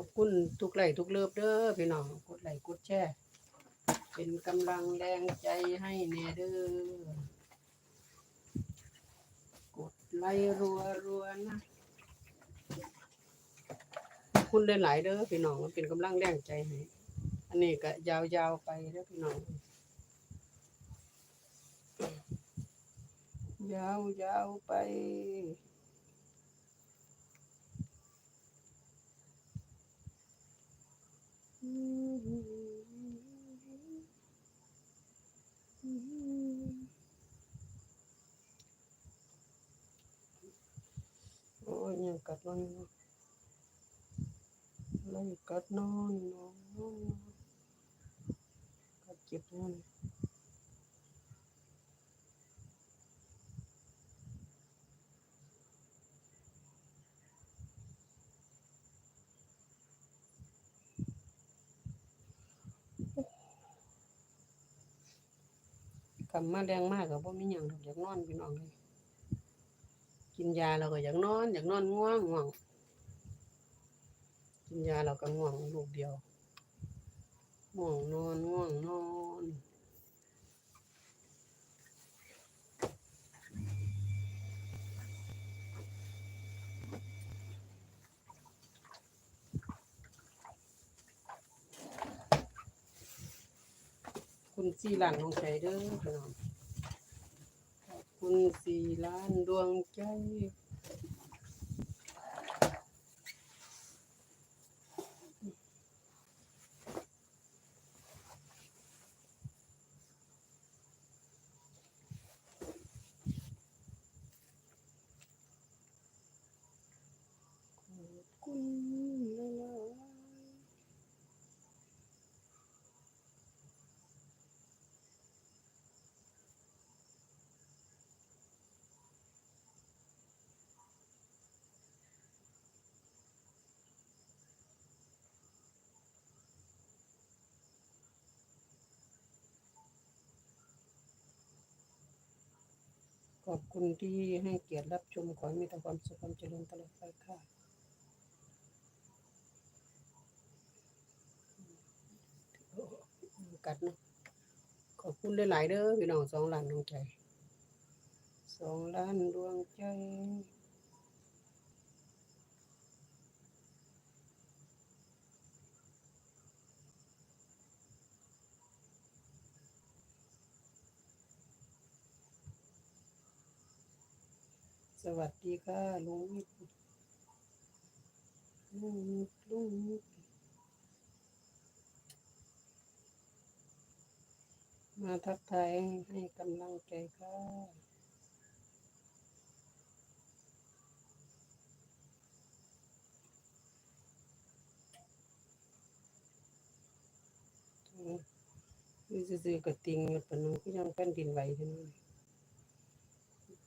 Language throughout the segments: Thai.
อบคุณทุกไหลทุกเลิฟเด้อพี่น้องกดไหลกดแชร์เป็นกำลังแรงใจให้แน่เด้อกดไลรัวรัวนะคุณหลายๆเด้อพี่น้องมันเป็นกำลังแรงใจให้อันนี้ก็ยาวๆไปเด้อพี่น้องยาวๆไป โอ้ยยัง กัดนอนอยู่ไล่กัดนอนนอนนอนกัดเจ็บนอนกำมาแรงมากกับว่ามีหยังดอกอยากนอนพี่น้องเลย กินยาเราก็อยากนอน อยากนอนง่วงง่วง กินยาเราก็ง่วงลูกเดียวง่วงนอนง่วงนอนคุณสีหลังลงใจเด้อพี่น้อง สี่ล้านดวงใจ ขอบคุณหลายๆข อบคุณที่ให้เกียรติรับชมขอให้มีแต่ความสุขความเจริญตลอดไปค่ะกัดเนาะขอบคุณหลาย ๆ เด้อพี่น้องสองล้านดวงใจสองล้านดวงใจ วัสดีค่ะลุงมิตรลุงมิตรลุงมิตรมาทักทายให้กำลังใจค่ะอยู่ซื่อๆก็ติงอยู่ปนนึงคือยังแผ่นดินไหวเท่านั้น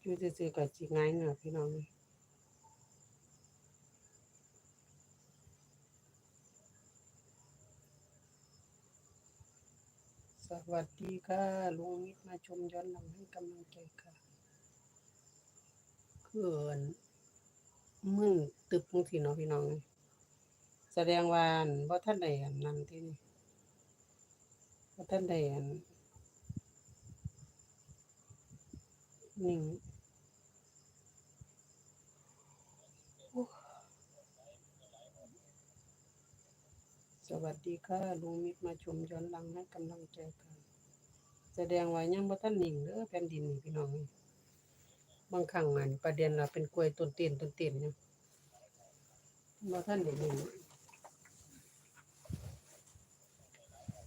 อยู่ซื่อๆก็สิง่ายเงาพี่น้องสวัสดีค่ะลุงมิตรมาชมย้อนหลังให้กำลังใจค่ะเขื่อนมึนตึบจังซี่เนาะพี่น้องแสดงว่าอั่นบ่ทันได้อันนั้นที่นี่บ่ทันได้อันนิ่งโอ้ส วัสดีค่ะลุงมิตรมาชมย้อนหลังให้กำลังใจค่ะแสดงว่ายังบ่ทันหนิงเด้อแผ่นดินนี่พี่น้องเอ้ยบางครั้งอันประเด็นเราเป็นกล้วยต้นเตียนต้นเตียนอยู่บ่ทันได้นิ่ง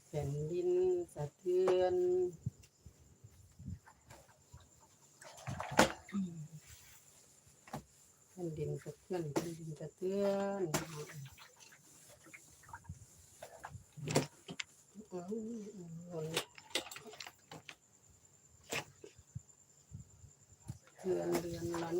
แผ่นดินสะเทือนแผ่นดินสะเทือนแผ่นดินสะเทือน เดือนเดือนนั้น